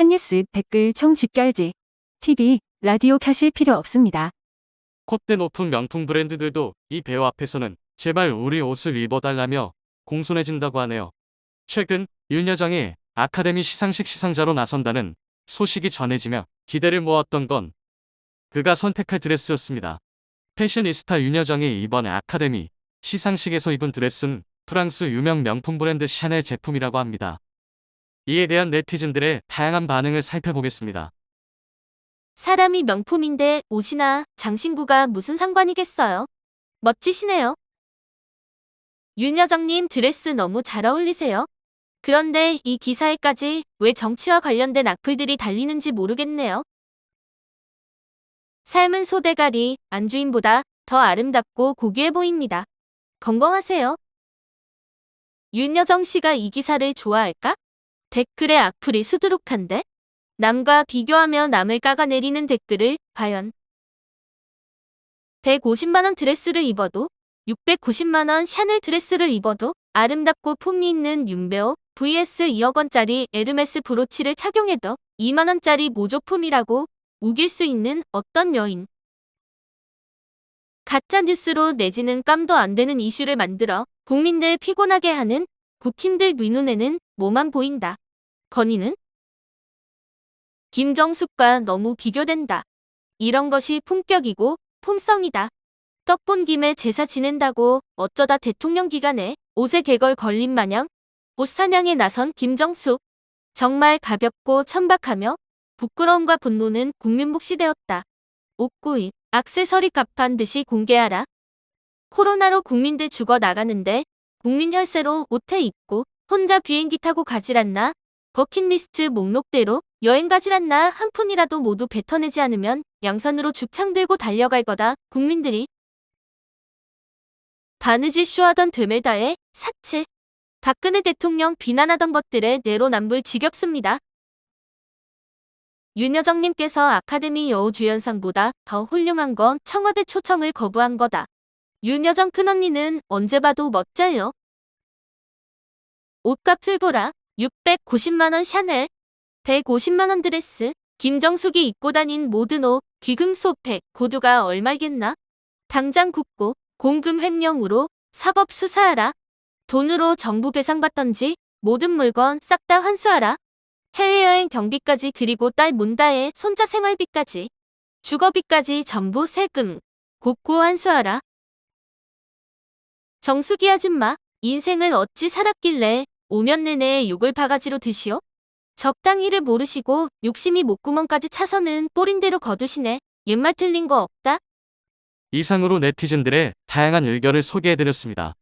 핫뉴스 댓글 총 집결지. TV, 라디오 켜실 필요 없습니다. 콧대 높은 명품 브랜드들도 이 배우 앞에서는 제발 우리 옷을 입어달라며 공손해진다고 하네요. 최근 윤 여정이 아카데미 시상식 시상자로 나선다는 소식이 전해지며 기대를 모았던 건 그가 선택할 드레스였습니다. 패셔니스타 윤 여정이 이번 아카데미 시상식에서 입은 드레스는 프랑스 유명 명품 브랜드 샤넬 제품이라고 합니다. 이에 대한 네티즌들의 다양한 반응을 살펴보겠습니다. 사람이 명품인데 옷이나 장신구가 무슨 상관이겠어요? 멋지시네요. 윤 여정님 드레스 너무 잘 어울리세요. 그런데 이 기사에까지 왜 정치와 관련된 악플들이 달리는지 모르겠네요. 삶은 소대가리, 안주인보다 더 아름답고 고귀해 보입니다. 건강하세요. 윤여정 씨가 이 기사를 좋아할까? 댓글에 악플이 수두룩한데? 남과 비교하며 남을 깎아내리는 댓글을 과연 150만원 드레스를 입어도 690만원 샤넬 드레스를 입어도 아름답고 품위 있는 윤배우 vs 2억원짜리 에르메스 브로치를 착용해도 2만원짜리 모조품이라고 우길 수 있는 어떤 여인. 가짜 뉴스로 내지는 깜도 안 되는 이슈를 만들어 국민들 피곤하게 하는 국힘들 눈눈에는 뭐만 보인다. 건의는 김정숙과 너무 비교된다. 이런 것이 품격이고 품성이다. 떡본 김에 제사 지낸다고 어쩌다 대통령 기간에 옷에 개걸 걸린 마냥 옷 사냥에 나선 김정숙. 정말 가볍고 천박하며 부끄러움과 분노는 국민 몫이 되었다. 옷구입, 액세서리 값한 듯이 공개하라. 코로나로 국민들 죽어 나가는데 국민 혈세로 옷에 입고 혼자 비행기 타고 가질 않나? 버킷리스트 목록대로 여행 가질 않나 한 푼이라도 모두 뱉어내지 않으면 양산으로 죽창 들고 달려갈 거다. 국민들이 바느질 쇼하던 되메다의 사치. 박근혜 대통령 비난하던 것들에 내로남불 지겹습니다. 윤여정님께서 아카데미 여우주연상보다 더 훌륭한 건 청와대 초청을 거부한 거다. 윤여정 큰언니는 언제 봐도 멋져요. 옷값을 보라. 690만원 샤넬, 150만원 드레스, 김정숙이 입고 다닌 모든 옷, 귀금 소팩, 고두가 얼마겠나? 당장 굳고 공금 횡령으로 사법 수사하라. 돈으로 정부 배상받던지 모든 물건 싹 다 환수하라. 해외여행 경비까지 그리고 딸 문다의 손자 생활비까지 주거비까지 전부 세금 곧고 환수하라. 정수기 아줌마 인생을 어찌 살았길래 5년 내내 욕을 바가지로 드시오? 적당히를 모르시고 욕심이 목구멍까지 차서는 꼬린대로 거두시네. 옛말 틀린 거 없다? 이상으로 네티즌들의 다양한 의견을 소개해드렸습니다.